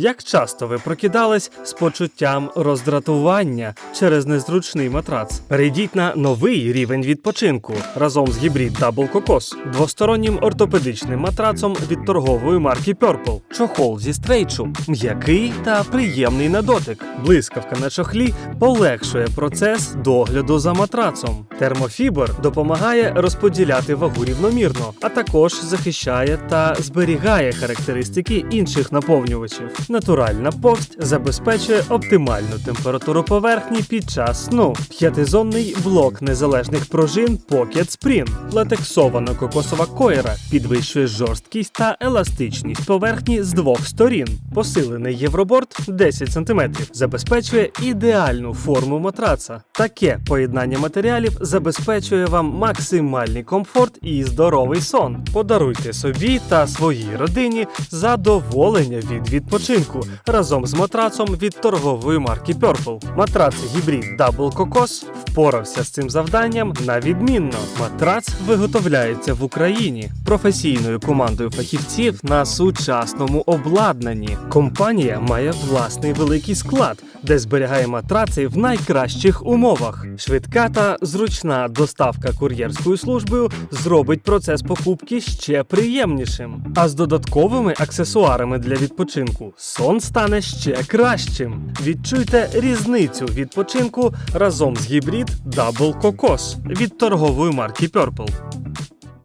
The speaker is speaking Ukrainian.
Як часто ви прокидались з почуттям роздратування через незручний матрац? Перейдіть на новий рівень відпочинку разом з гібрид Double Cocos, двостороннім ортопедичним матрацом від торгової марки Purple. Чохол зі стрейчу, м'який та приємний на дотик. Блискавка на чохлі полегшує процес догляду за матрацом. Термофібр допомагає розподіляти вагу рівномірно, а також захищає та зберігає характеристики інших наповнювачів. Натуральна повсть забезпечує оптимальну температуру поверхні під час сну. П'ятизонний блок незалежних пружин Pocket Spring. Латексована кокосова койра підвищує жорсткість та еластичність поверхні з двох сторін. Посилений євроборд 10 см забезпечує ідеальну форму матраца. Таке поєднання матеріалів забезпечує вам максимальний комфорт і здоровий сон. Подаруйте собі та своїй родині задоволення від відпочинку разом з матрацом від торгової марки Purple. Матрац гібрид Double Cocos впорався з цим завданням на відмінно. Матрац виготовляється в Україні професійною командою фахівців на сучасному обладнанні. Компанія має власний великий склад, де зберігає матраци в найкращих умовах. Швидка та зручна доставка кур'єрською службою зробить процес покупки ще приємнішим. А з додатковими аксесуарами для відпочинку сон стане ще кращим. Відчуйте різницю відпочинку разом з гібрид Double Кокос від торгової марки Purple.